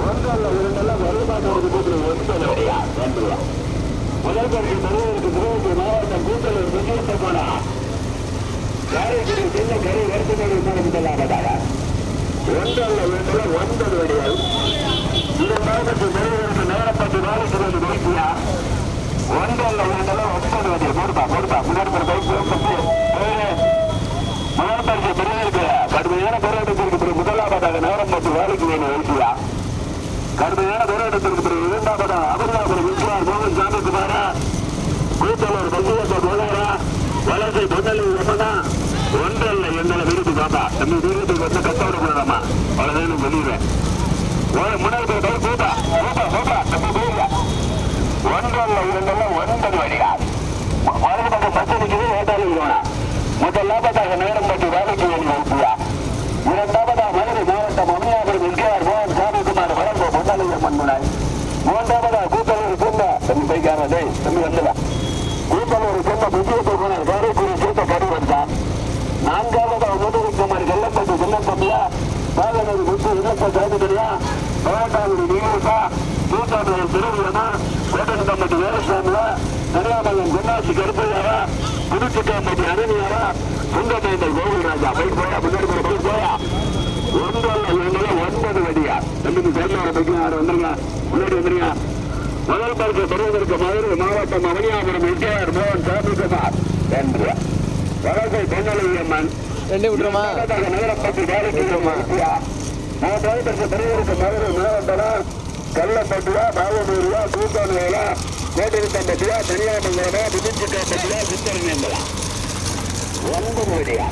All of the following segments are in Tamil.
ஒன்றல்ல இரண்டெல்லாம் வருமானோடு கூட்டுற ஒன்பது வரையா ஒன்று முதல் பரிசு பெறுவதற்கு சிவகங்கை மாவட்டம் கூட்டலூர் முக்கியத்த போனா காரைக்குடி செல்ல கரை வருத்தமொழி மூலம் செல்லாததாக ஒன்றல்ல இரண்டெல்லாம் ஒன்பது வரையால் இரண்டாவது பெறுவதற்கு நேரப்பட்டு நாளைக்கு ரெண்டு பைக்கியா ஒன்றல்ல இரண்டெல்லாம் ஒன்பது வரையா போடுப்பா போடுப்பா முன்னாடி ஒரு பைக் முதல் பரிசு பெறுவதற்கு கடுமையான போராட்டத்திற்கு பிறகு முதலாவதாக நேரம் பட்டு வேலைக்கு வேணும் எழுப்பியா கடுமையான போராட்டத்திற்கு பிறகு இரண்டாவதா அமர்நாபுரம் விஸ்வார் மோகன் சாமிக்குமாரா கூத்தலூர் பசுவத்த போதாரா வளர்ச்சி பொன்னலி ரமணா ஒன்றல்ல எங்களை விருது பாப்பா நம்ம விருதுக்கு வந்து கஷ்டப்பட போடாமா அவ்வளவுதான் வெளியுறேன் முன்னாடி போய் கை கூட்டா கூட்டா போட்டா நம்ம போயிடா ஒன்றல்ல இரண்டெல்லாம் ஒன்பது வழியா வலது பக்கம் பச்சை நிற்கிறது வேட்டாளி முதல்ல பார்த்தா நேரம் பற்றி வேலைக்கு வேண்டி வைப்பியா இரண்டாவதாக மதுரை மாவட்டம் அமலாபுரம் என்கிறார் மோகன் சாமிக்குமார் வளர்ந்த பொன்னாளியர் மண்முனாய் மூன்றாவதாக கூத்தலூர் சொந்த தம்பி பைக்காரா டேய் தம்பி வந்துடா கூத்தலூர் சொந்த புதியத்தை போனார் காரைக்குடி சேர்த்த கரு வந்தான் நான்காவதாக முதலுக்குமார் வெள்ளப்பட்டு வெள்ளப்பட்டியா பாலநூர் முத்து விண்ணப்ப சாதிபடியா பராட்டாங்குடி நீருக்கா கூத்தாண்டவர் திருவிழமா கோட்டன்பட்டி வேலசாமியா குன்னாசி கருப்பையாரா புதுச்சிக்காம்பட்டி அரணியாரா சுங்கமேந்தல் கோகுல்ராஜா போய் போயா முன்னாடி போய் போய் போயா ஒன்றல்ல இவங்கள ஒன்பது வடியா தம்பிக்கு சேர்ந்தவரை பைக்கில் யாரும் வந்துருங்க முன்னாடி வந்துருங்க முதல் பரிசு பெறுவதற்கு மதுரை மாவட்டம் அவனியாபுரம் எம்ஜிஆர் மோகன் சாமிக்குமார் என்று வழக்கை பொன்னலி அம்மன் ரெண்டே விட்டுருமா நகரப்பட்டு வேலைக்கு மூன்றாவது பரிசு பெறுவதற்கு மதுரை மாவட்டம் கள்ளப்பட்டியா பாவனூரியா தூக்கானுவேலா கோட்டரித்தம்பட்டியா தனியாமங்கலமா புதுச்சிக்காம்பட்டியா சித்தரங்கம்பலா ஒன்பது வழியா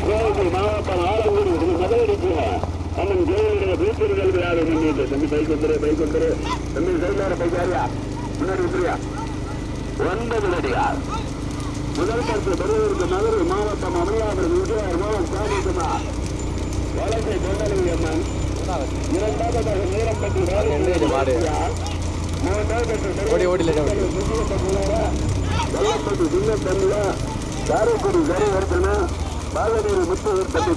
கோவில் மாவட்டம் ஆலங்கூர் இது மதுரைக்கு அண்ணன் கோவிலுடைய வீட்டிற்கு விழாவை முன்னிட்டு தம்பி பைக் வந்துரு பைக் வந்துரு தம்பி சைலார பைக் யாரியா முன்னாடி வந்துருயா ஒன்பது வழியா முதல் பரிசு பெறுவதற்கு மதுரை மாவட்டம் அமலாபுரம் விஜயார் மூலம் சாமிக்குமார் வழக்கை கொண்டலி அம்மன் இரண்டாவதாக நீரம்பட்டி என்ன இது ஓடி, ஓடி, லேட்டா ஓடி. வெள்ளப்பட்டி சின்ன காரைக்குடி கரை வருத்தனா பாலநீர் முத்து தம்பி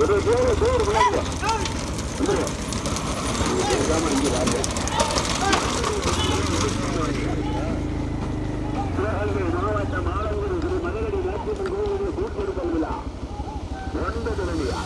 ஒரு பேரு பேரு மாவட்டம் ஆலங்குடி மதுரை கோவிலில் கூட்டெடுக்கல் விழா ஒன்பது மணியா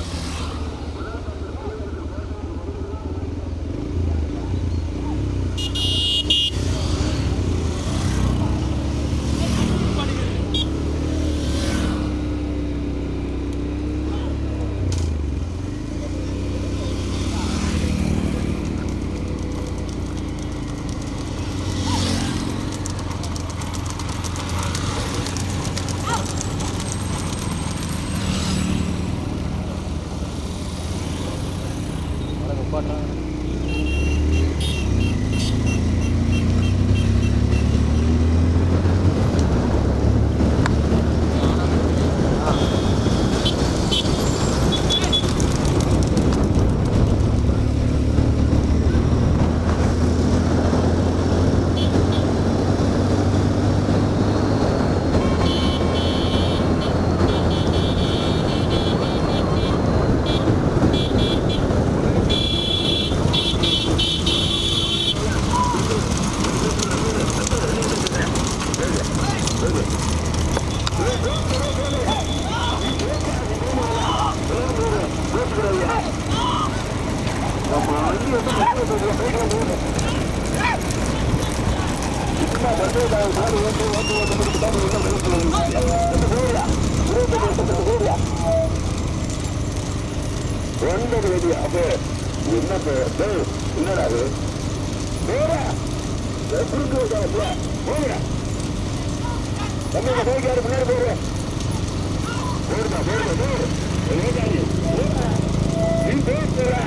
ஒன்பது வழி அப்போ என்ன பேர் டேய், என்னடா அது போடா எப்படி போகிறா தம்பி இந்த போய்க்கு யாரு முன்னாடி போகிறேன் போடுமா போடுமா போடு ஏகாதி போடா நீ போய் போடா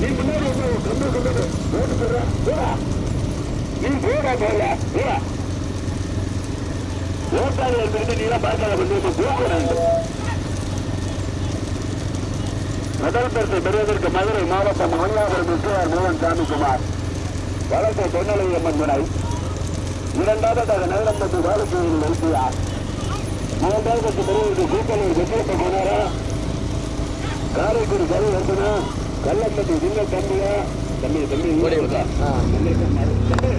நீ முன்னாடி வந்து கம்பு கொண்டு போட்டு போடுறா போடா நீ போடா போடா போடா ஓட்டாளிகள் இருந்து நீ எல்லாம் பார்க்காத கொண்டு வந்து போகிறாங்க முதல் பரிசு பெறுவதற்கு மதுரை மாவட்டம் மல்லாபுரம் விஜயார் மோகன் சாமிக்குமார் வழக்கை பொன்னலையம்மன் துணை இரண்டாவதாக நகரம்பட்டு வாழக்கோயில் வைத்தியார் மூன்றாவது பெறுவதற்கு கூட்டணி வெற்றியப்ப போனாரா காரைக்குடி கல்வி வந்தனா கல்லம்பட்டி சிங்க தம்பியா தம்பி தம்பி ஓடி விடுறா. ஆ. தம்பி, தம்பி.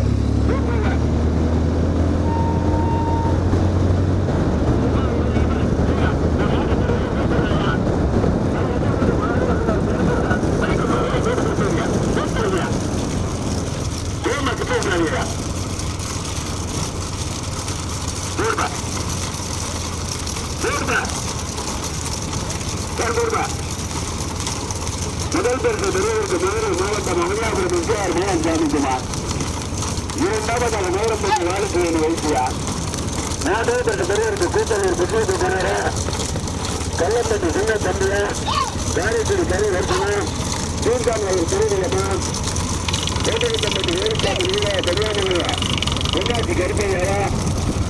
Toma, que toma, mira. Turba. Turba. Sir turba. முதல் பரிசு பெறுவதற்கு மதுரை மாவட்டம் மங்களாபுரம் எம்ஜிஆர் மோகன் சாமிக்குமார் இரண்டாவதாக நகரம்பட்டி வாழப்பேணி நான் தேவைப்பட்ட பெரிய இருக்கு கூட்டணி புத்தகத்தை கொண்டாட கள்ளப்பட்டு சின்ன தம்பிய? காரைக்குடி கரை வர்த்தனா தீர்க்காமல் திருவிழமா கோட்டகத்தம்பட்டி வேறுபாடு நீலா கல்யாணங்களா பொன்னாச்சி கருப்பையாரா?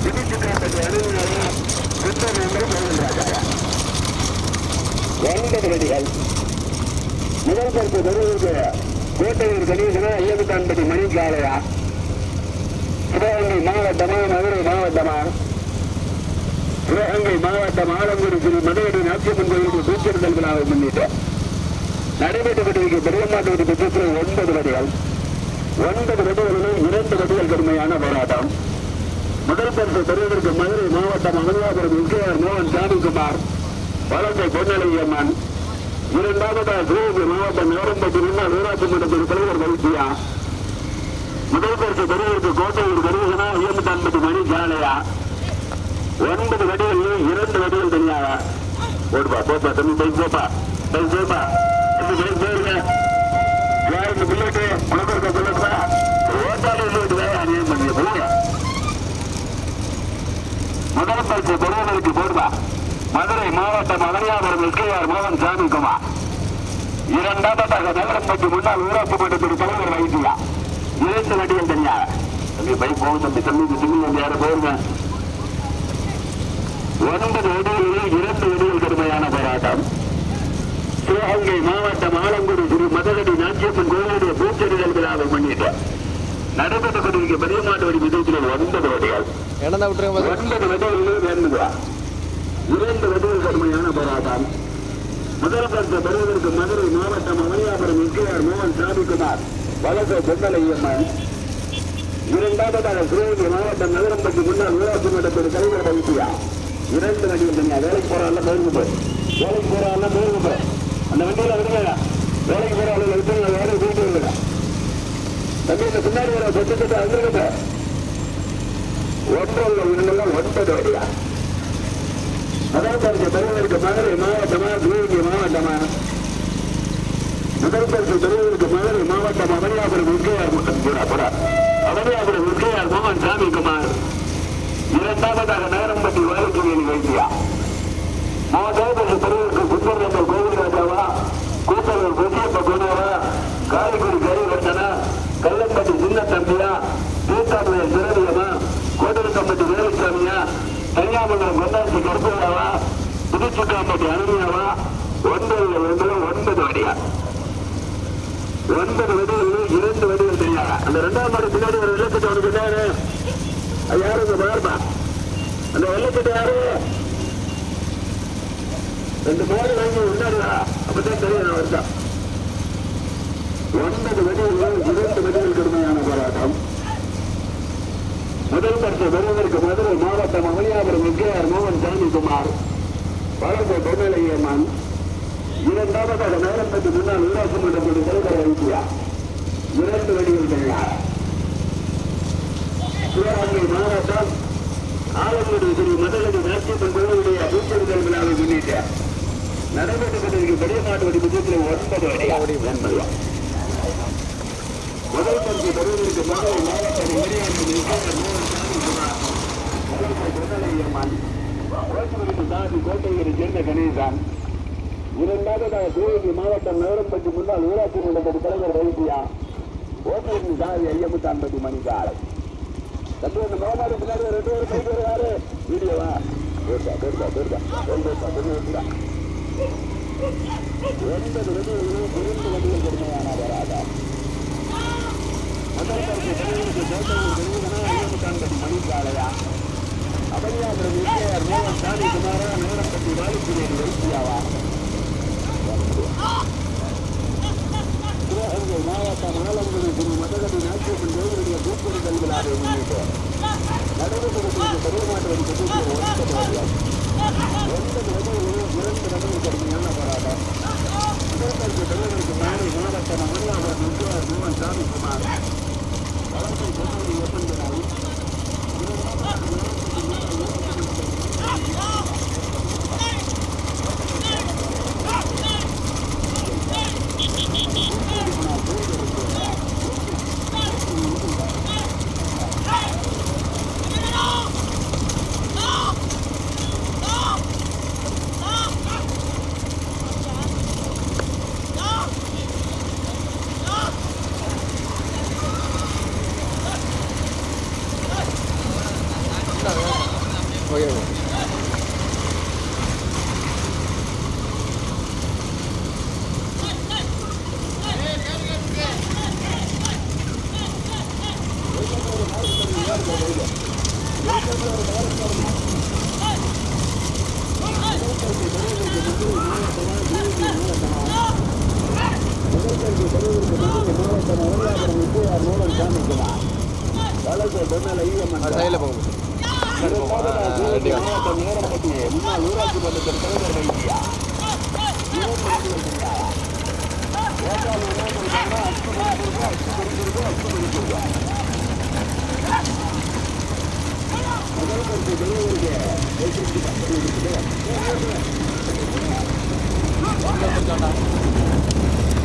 புதுச்சுக்காப்பட்டி அலுவலரா சுத்தமங்கள் மோகன் ராஜாரா ஒன்பது வடிகள் முதல் பொறுப்பு தருவதற்கு கோட்டையூர் கணேசனா ஐயப்பட்டான்பட்டி மணிக்காலையா சிவகங்கை மாவட்டமா மதுரை மாவட்டமா? சிவகங்கை மாவட்டம் ஆலங்குடி ஸ்ரீ மதுரை நாச்சியம்மன் கோயிலுக்கு சூச்சரித்தல் விழாவை முன்னிட்டு நடைபெற்று கொண்டிருக்கிற பெரியமாட்டு பெற்றத்தில் ஒன்பது வடிகள். ஒன்பது வடிகளிலும் இரண்டு வடிகள் கடுமையான போராட்டம். முதல் பரிசு பெறுவதற்கு மதுரை மாவட்டம் அனுராபுரம் விஜயர் மோகன் சாமிக்குமார் பொன்னலை அம்மன். இரண்டாவதாக சிவகங்கை மாவட்டம் நேரம்பட்டி முன்னாள் ஊராட்சி மன்றத்தின் தலைவர் வைத்தியா முதல் பரிசு பெறுவதற்கு கோட்டையூர் கருவகனா ஐம்பது மணி ஜாலையா? ஒன்பது வடிகள் இரண்டு வடிகள் தனியாவா? ஓடுப்பா போப்பா தம்பி பைக் போப்பா பைக் போப்பா. தம்பி பைக் போயிருங்க யாருக்கு புல்லட்டு உனக்கு இருக்க புல்லட்டுப்பா ஓட்டாளி இல்லைட்டு வேலை அநியம் பண்ணி போங்க முதல் பரிசு பெறுவதற்கு போடுவா மதுரை மாவட்டம் மதுரையாபுரம் எஸ்கேஆர் மோகன் சாமி குமார் இரண்டாவதாக நகரம்பட்டி முன்னாள் ஊராட்சி மன்றத்தின் தலைவர் வைத்தியா? இரண்டு வண்டிகள் தனியாக தம்பி பைக் போகும் தம்பி தம்பி தம்பி யாரும் போயிருங்க. ஒன்பது வடிகளில் இரண்டு வடிகள் கடுமையான போராட்டம். சிவகங்கை மாவட்டம் ஆலங்குடி ஸ்ரீ மதகடி நாச்சியம்மன் கோவிலுடைய பூச்செடிகள் விழாவை முன்னிட்டு நடைபெற்றுக் கொண்டிருக்கிற பெரியமாட்டு வடி விதத்தில் ஒன்பது வடிகள். ஒன்பது வடிகளில் வேண்டுவா இரண்டு வடிகள் கடுமையான போராட்டம். முதல் பரிசு பெறுவதற்கு மதுரை மாவட்டம் அவனியாபுரம் எஸ்கேஆர் மோகன் சாமிக்குமார் வழக்கு பொன்னலையம்மன் இரண்டாவதாக சிவகங்கை மாவட்டம் நகரம் பற்றி முன்னாள் ஊராட்சி மன்றத்தின் தலைவர் வைத்தியா இரண்டு வண்டிகள் தனியா வேலைக்கு போறாள் போயிருந்து போய் வேலைக்கு போறாள் போயிருந்து போய் அந்த வண்டியில விடுங்க வேலைக்கு போறாள் விட்டுருங்க வேலை போயிட்டு விடுங்க தம்பி பின்னாடி வர சொத்து சொத்து வந்துருங்க ஒன்றல்ல இரண்டுல ஒன்பது வழியா முதல் பரிசு பெறுவதற்கு மதுரை மாவட்டமா சிவகங்கை மாவட்டமா? முதல் பரிசு மதுரை மாவட்டம் அவனியாபுரம் விஜயார் அவனியாபுரம் விஜயார் மோகன் சாமிக்குமார் இரண்டாவதாக நகரம்பட்டி வாழைக்குடியில் வைத்தியா. மூன்றாவது பரிசு பெறுவதற்கு புத்தர் கோவில் ராஜாவா கூட்டலூர் கொச்சியப்ப குருவரா காரைக்குடி கரிவர்த்தனா கல்லம்பட்டி சின்ன தம்பியா தீர்த்தாமலை திரவியமா கோட்டலக்கம்பட்டி வேலுசாமியா தனியாமங்கலம் கொண்டாச்சி கருப்பையாவா புதுச்சுக்காம்பட்டி அருமையாவா ஒன்பது ஒன்பது ஒன்பது அடியா ஒன்பது வடிகளில் இரண்டு வடிகள் தெரியாதா அந்த ரெண்டாம் மாடு பின்னாடி ஒரு வெள்ளக்கட்டு அவனுக்கு என்ன அது யாரு? இந்த மார்பா அந்த வெள்ளக்கட்டு யாரு? ரெண்டு மாடு வாங்கி முன்னாடியா அப்பதான் தெரியும் வருஷம் ஒன்பது வடிகள் இரண்டு வடிகள் கடுமையான போராட்டம். முதல் பரிசு பெறுவதற்கு மதுரை மாவட்டம் அமலியாபுரம் விஜயார் மோகன் சாமிக்குமார் வழக்கு பொன்னலையம்மன் இரண்டாவதாக நேரத்துக்கு முன்னால் ஊராட்சி பண்ணக்கூடிய தலைவர் வைத்தியா இரண்டு வடிகள் தனியார் சிவகங்கை மாவட்டம் ஆலங்குடி ஸ்ரீ மதுரை நாச்சியம்மன் கோவிலுடைய பூச்செடுதல் விழாவை முன்னிட்டு நடைபெற்றுக் கொண்டிருக்கும் பெரிய மாட்டு வடி புத்தகத்தில் ஒன்பது அடி நண்பர்கள் முதல் பரிசு பெறுவதற்கு மதுரை மாவட்டம் மரியாதை சாதி கோட்டையை சேர்ந்த கணேசான் இதற்காக கோவில் மாவட்டம் நகரப்பட்டி முன்னாள் ஊராட்சி மன்றத்தின் தலைவர் வைத்தியா. ஓட்டலின் சாவி ஐயமுத்தான்பட்டி மணி காலை தம்பி இந்த மாமாடு பின்னாடி ரெண்டு பேரும் போயிட்டு வருவாரு வீடியோவா பெருசா பெருசா பெருசா பெருசா பெருசா எண்பது ரூபாய் இரண்டு வண்டிகள் கொடுமையான வராதா முதல் தரப்பு பெண்களுக்கு தோட்டங்கள் தெரிவிக்கணும் ஐயமுத்தான்பட்டி மணி 有。Thank you.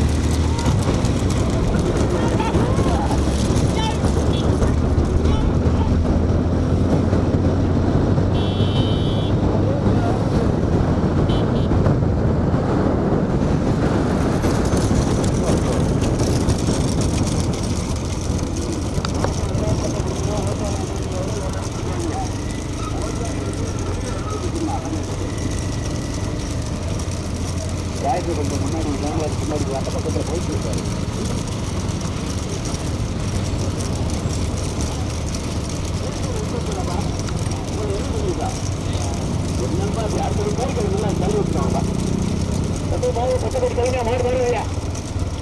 போடுங்க மாடு போடுங்க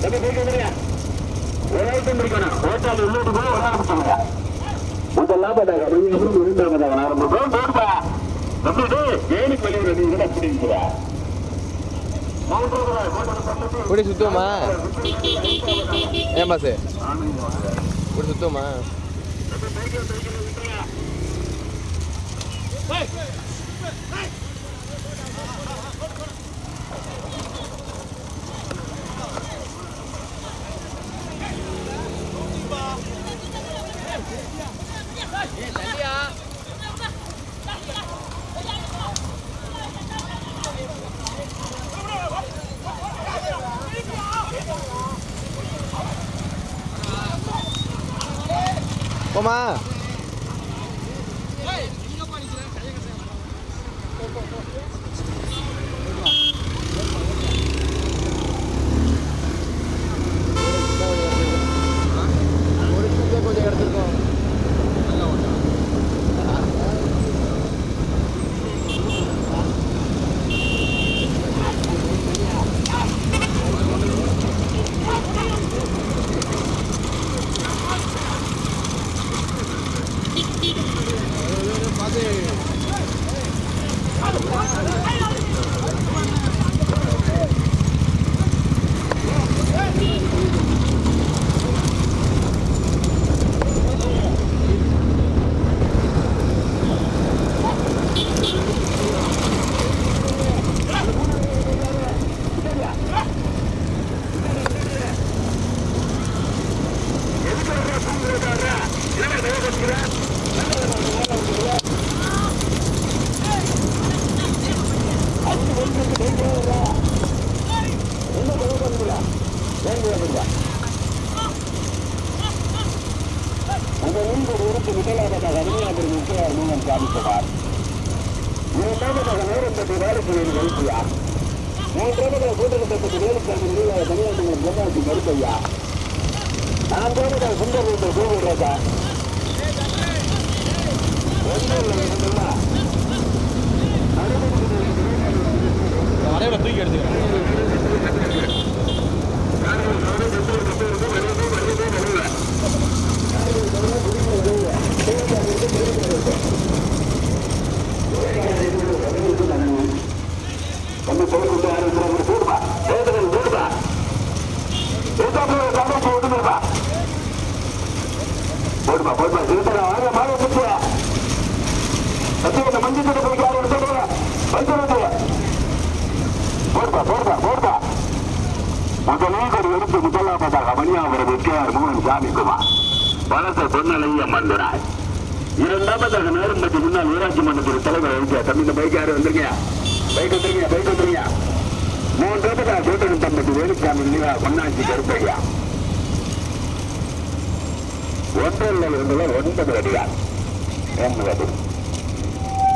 தம்பி போயிட்டு வந்துருங்க ஒரு சுத்தமா? ஏன் பாசு? போமா ஏய் நீங்க பாடிக்கிறேன் கையை கசையா போ போ போ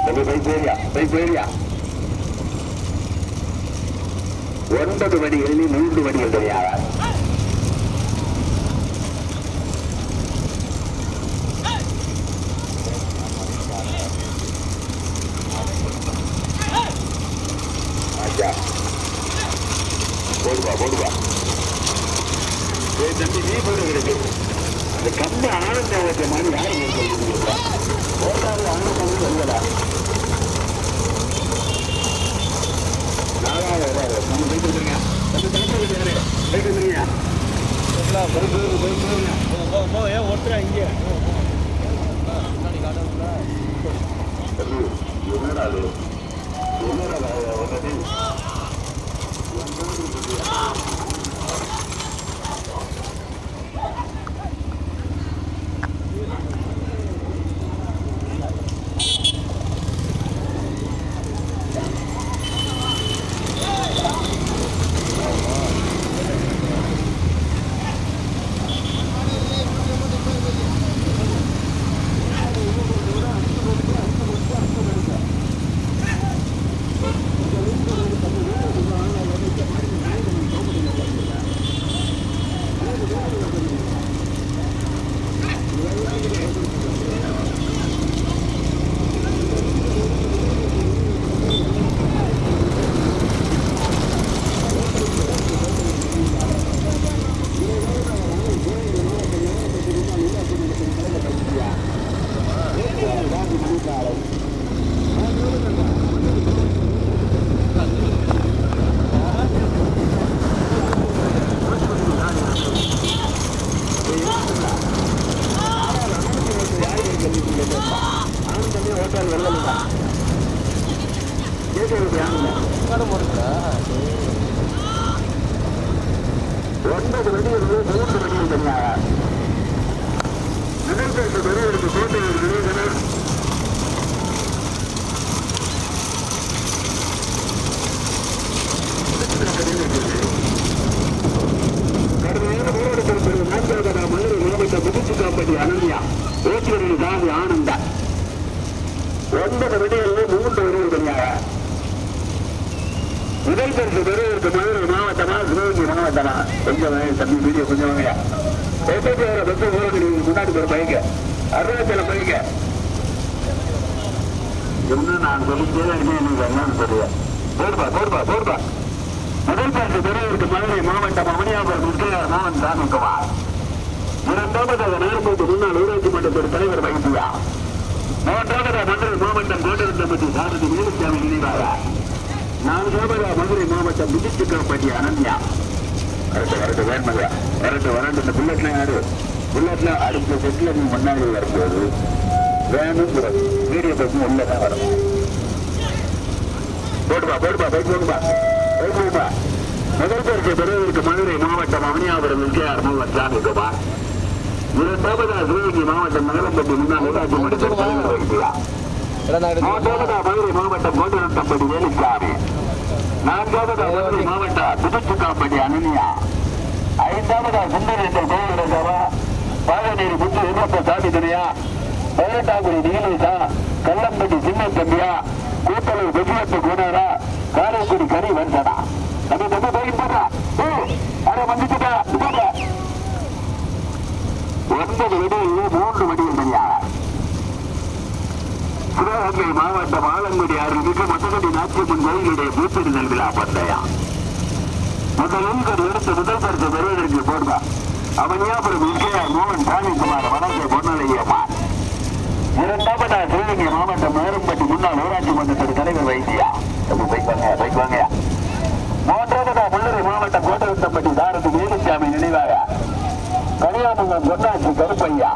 தம்பி பைக் ஏரியா ஒன்பது வடிகளில் மூன்று வடிகள் தெரியாதார் முதல் பரிசு பெறுவதற்கு மதுரை மாவட்டமா சிவகங்கை மாவட்டமா? கொஞ்சம் தம்பி வீடியோ கொஞ்சம் வாங்கயா எப்போது வர பஸ் போறது நீங்க முன்னாடி போற பைக்க அருணாச்சல பைக்க என்ன நான் சொல்லிட்டே நீங்க என்னன்னு தெரியும் போடுப்பா போடுப்பா போடுப்பா. முதல் பரிசு பெறுவதற்கு மதுரை மாவட்டம் அவனியாபுரம் முக்கியார் மோகன் சாமிக்குமார் இரண்டாவதாக நேரம்போக்கு முன்னாள் ஊராட்சி மன்றத்தோட தலைவர் வகிப்பியா மூன்றாவதாக மதுரை மாவட்டம் கோட்டரத்தம்பட்டி சாரதி வேலுசாமி நினைவாக நான்காவதா மதுரை மாவட்டம் முதிச்சுக்காப்பட்டி அனன்யா. வரட்டு வரட்டு வேண்மையா வரட்டு வரட்டு இந்த புல்லட்ல யாரு புல்லட்ல அடுத்த செட்ல நீ முன்னாடி வரும்போது வேணும் வீடியோ பக்கம் உள்ளதான் வரும். போட்டுப்பா போட்டுப்பா பைக் போட்டுப்பா பைக் போட்டுப்பா முதல் பேருக்கு பிறகு மதுரை மாவட்டம் அவனியாபுரம் விஜயார் மோகன் சாமிக்குமார் இரண்டாவதா சிவகங்கை மாவட்டம் நகரப்பட்டி முன்னாள் ஊராட்சி மன்ற தலைவர் இருக்கிறார் மூன்றாவதா மதுரை மாவட்டம் கோட்டரத்தம்படி வேலுசாமி நான்காவதா மதுரை மாவட்டம் புதுச்சுக்காப்பட்டி அனனியா. ஐந்தாவதா சுந்தரேந்தர் கோவிலந்தவா பாகநேரி முத்து எதிர்த்த சாமி துணையா பதினெட்டாங்குடி நீலேசா கல்லம்பட்டி சின்ன தம்பியா கூட்டலூர் வெற்றியத்து குணரா காரைக்குடி கறி வந்தனா தம்பி தம்பி போய் போடா. ஓ அரை போட. ஒன்பது வெடியில் மூன்று வெடியில் தெரியாது சிவகங்கை மாவட்டம் ஆலங்குடி அருள்மிகு மொத்தகடி நாச்சியம்மன் கோயிலுடைய பூத்திருந்தல் விழா பந்தயம். முதலில் ஒரு எடுத்து முதல் பரிசு பெறுவதற்கு போடுவா அவனியாபுரம் விஜயார் மோகன் சாமிக்குமார் வடக்கு பொன்னலையம்மா இரண்டாவதா சிவகங்கை மாவட்டம் மேரும்பட்டி முன்னாள் ஊராட்சி மன்றத்தின் தலைவர் வைத்தியா. மூன்றாவதா முள்ளூர் மாவட்டம் கோட்டவத்தப்பட்டி தாரதி வேலுசாமி நினைவாக. கனியாமங்கலம் பொன்னாட்சி கருப்பையா.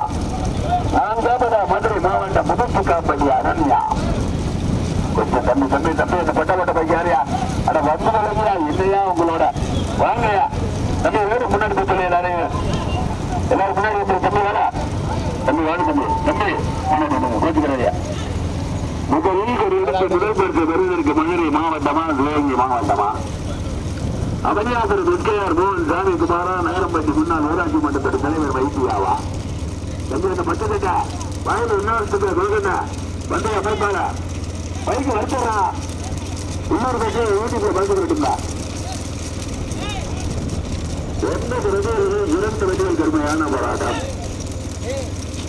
நான்காவதா மதுரை மாவட்டம் புதுப்பு காப்பட்டி அனன்யா. கொஞ்சம் தம்பி தம்பி தம்பி அந்த பட்ட பட்ட பைக்கு அட வந்து வளர்ந்தா இல்லையா உங்களோட? வாங்கயா தம்பி வேறு முன்னாடி போய் சொல்லி எல்லாரையும். எல்லாரும் முன்னாடி வந்து தம்பி வேற தம்பி வாங்க தம்பி. தம்பி முன்னாடி வந்து கோச்சுக்கிறாரியா முதலில் ஒரு இடத்தை முதல் பரிசு பெறுவதற்கு மதுரை மாவட்டமா சிவகங்கை மாவட்டமா? அவனியாசர் துர்க்கையார் மோகன் சாமி குமாரா நகரம்பட்டி முன்னாள் ஊராட்சி மன்றத்தின் தலைவர் வைத்தியாவா? எங்களுக்கு அந்த பச்சை கட்டா வயது இன்னொரு கொள்கட்டா வண்டைய அமைப்பாளா பைக்கு வச்சுறா இன்னொரு பைக்கு வீட்டுக்கு பைக்கு விட்டுங்களா எந்த பிரதேசம் இரண்டு வண்டிகள் கடுமையான போராட்டம்.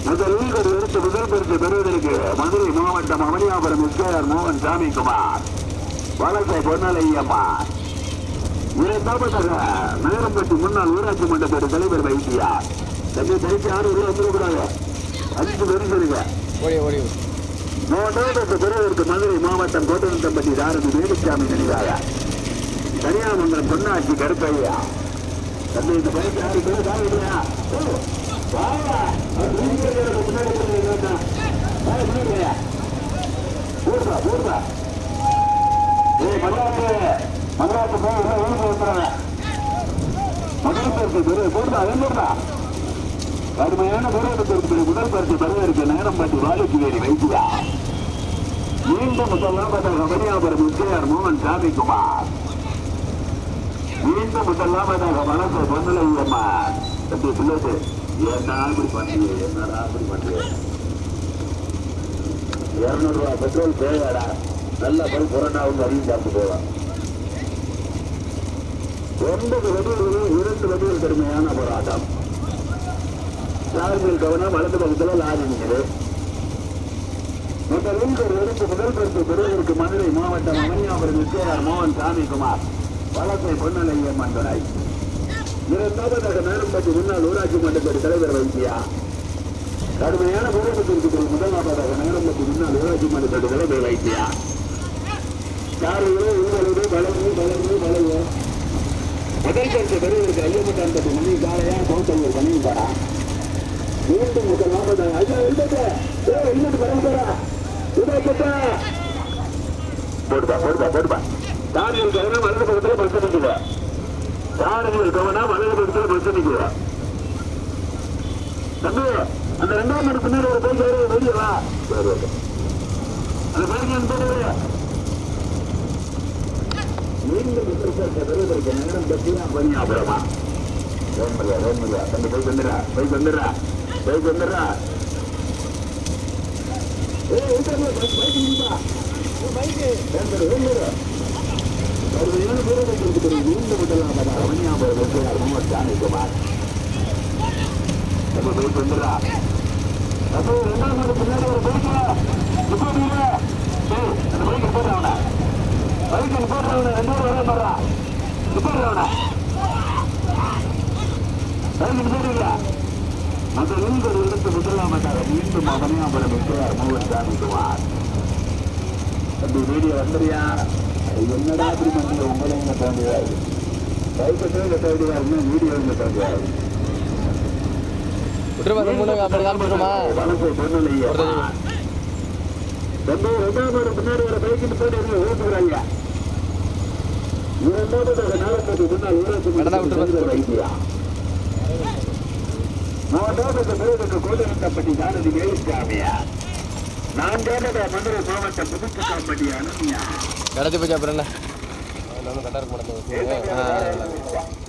முதலில் ஒரு எடுத்து முதல் பரிசு பெறுவதற்கு மதுரை மாவட்டம் அவனியாபுரம் எஸ்கேஆர் மோகன் சாமிக்குமார் வளர்த்த பொன்னலையம்மா இரண்டாவதாக நகரம்பட்டி முன்னாள் ஊராட்சி மன்றத்தோட தலைவர் வைத்தியார். தம்பி பைக்கு யாரும் உள்ள வந்துடக்கூடாது. அஞ்சு ஓடி மூன்றாவது பெறுவதற்கு மதுரை மாவட்டம் கோட்டனத்தம்பட்டி தாரதி வேலுசாமி நினைவாக. கனியாமங்கலம் பொன்னாட்சி கருப்பையா. தம்பி இந்த பைக் யாரு? பேர் வாயா. ஊர்தா, ஊர்தா. ஏய், மல்லாட்டு, மல்லாட்டு போய் ஊருக்கு அவன் போடுதா. கடுமையான போராட்டத்திற்கு முதல் பரிசு பெறுவதற்கு நேரம் பற்றி வாலுக்குவேரி வைத்தியா மீண்டும் முதலாவதாக மணியாபுரம் விஜயார் மோகன் சாமிக்குமார் மீண்டும் முதலாவதாக வளர்ந்த பொன்னலையம்மா அப்படி பிள்ளைட்டு ஏன்னா அப்படி பண்ணுங்க என்னடா அப்படி பண்ணுங்க இருநூறு ரூபாய் பெட்ரோல் தேவையாடா. நல்ல போய் புரண்டாவும் அறிவு சாப்பிட்டு போவான் ஒன்பது வடிவுகளில் இரண்டு வடிவில் கடுமையான போராட்டம். லாரியில் கவனம் வலது பக்கத்தில் லாரி நிற்குது முதலில் ஒரு எடுத்து முதல் பரிசு பெறுவதற்கு மதுரை மாவட்டம் அவனியாபுரம் விஜயார் மோகன் சாமிக்குமார் வழக்கை பொன்னலையம் மன்றாய் இரண்டாவதாக நேரம்பட்டி முன்னாள் ஊராட்சி மன்றத்தோட தலைவர் வைத்தியா கடுமையான போராட்டத்திற்கு முதலாவதாக நேரம்பட்டி முன்னாள் ஊராட்சி மன்றத்தோட தலைவர் வைத்தியா காலையிலே உங்களோடு வளர்ந்து வளர்ந்து வளர்வோம் முதல் பரிசு பெறுவதற்கு ஐயப்பட்டான் பற்றி மணி காலையா கோத்தல்லூர் பண்ணியிருக்காரா மீண்டும் முதலாவது ஐயா எழுதுங்க ஏ எழுதுட்டு பரம்பரா. இதை கேட்டா. போடுப்பா போடுப்பா போடுப்பா தானியல் கவனம் வலது பக்கத்துல பஸ் நிற்குது தானியல் கவனம் வலது பக்கத்துல பஸ் நிற்குது தம்பி அந்த ரெண்டாம் மணி பின்னாடி ஒரு பைக் வரும் வெளியே வா. அந்த பைக் என் போடுது மீண்டும் நேரம் பற்றியா பணியாபுரமா வேண்மையா வேண்மையா தம்பி போய் வந்துடுறா போய் வந்துடுறா போய் வந்துடுறா ஏய் இருக்காங்க பைக் நின்றா பைக்கு வேண்டது வேண்டது ஒரு ஏழு பேரை கொடுத்து மீண்டும் முதலாம் அவனியாபுரம் வெற்றியார் முகமது ஜானிக்குமார் நம்ம போய் வந்துடுறா. அப்போ ரெண்டாம் நாள் பின்னாடி ஒரு பைக்கா இப்போ நீங்க ஏய் அந்த பைக்கு போடுறவன அந்த நீங்கள் எடுத்து முதலாமதாக மீண்டும் அவனியாபுரம் வெற்றியார் முகமது ஜானிக்குமார் தம்பி வீடியோ வந்துறியா என்னடா அப்படி பண்ணீங்க உங்களை என்ன தோன்றியாது பைக்கெட்டே கட்ட வேண்டியதா இருக்கு வீடியோ இங்க தோன்றியாது ரெண்டு மூணு அப்படி காமிச்சிருமா வலசை பொண்ணுலையே தம்பி ரெண்டாம் ஒரு பின்னாடி வர பைக்கிட்டு போயிட்டு இருக்கு ஓட்டுக்கிறாங்க இரண்டாவது நாளத்துக்கு முன்னால் ஊராட்சி மூன்றாவது மேற்கு கோட்டப்பட்டி ஜானதி வேலுசாமியா நான்காவது மதுரை மாவட்டம் புதுச்சக்காப்பட்டி அனன்யா கிடச்சி போச்சு அப்புறம் என்ன? ஒன்றும் கரெக்டாக இருக்க மாட்டேங்குது ஆ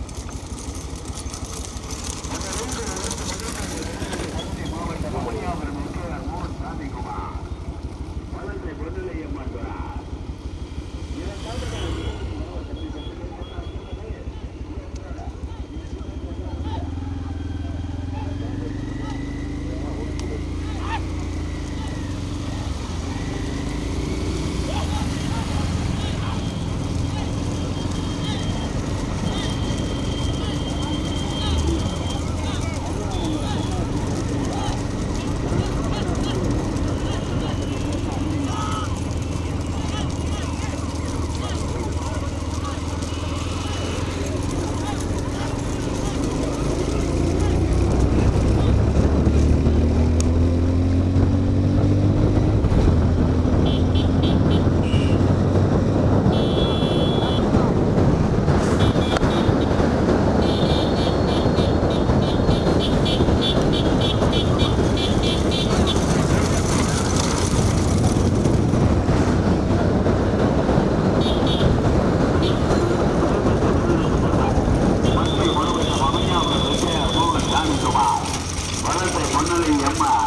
வலசை பொன்னிலையம்மன்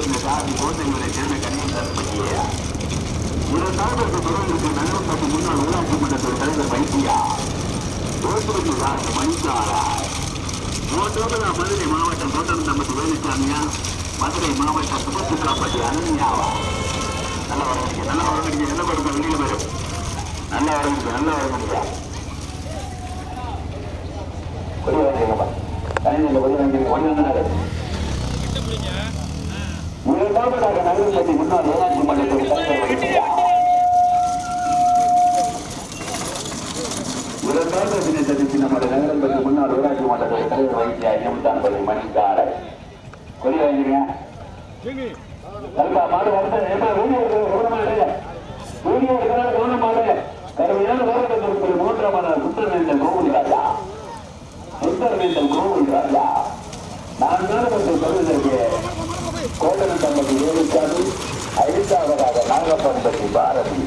இந்த சாதி கோட்டைகளை சேர்ந்த கண்ணியம் தரப்பட்டிய இரண்டாவது தொடர்ந்து நகரப்பட்டு முன்னாள் ஊராட்சி மன்றத்தில் தலைவர் வைத்தியா ஓட்டுநர் சார்ந்த மணிக்காரா மூன்றோடு மதுரை மாவட்டம் தோட்டம் நமது வேலுசாமியா மதுரை மாவட்டம் அனன்யாவா நல்லா வரவங்க நல்லா வரவங்க என்ன கொடுக்க வெளியில வரும். நல்லா வரவங்க நல்லா வரவங்க முன்னாள் ஊராட்சி மன்றத்தில் தலைவர் வைத்தியா இரண்டாவது தினத்ததிக்கு நம்முடைய நகரப்பட்டி முன்னாள் ஊராட்சி மன்றத்தில் தலைவர் வைத்திய மணிக்காரர். கொடி வாங்கிறீங்க கோட்டன தம்பதி வேலுச்சாமி ஐந்தாவதாக நாகப்பன்பட்டி பாரதி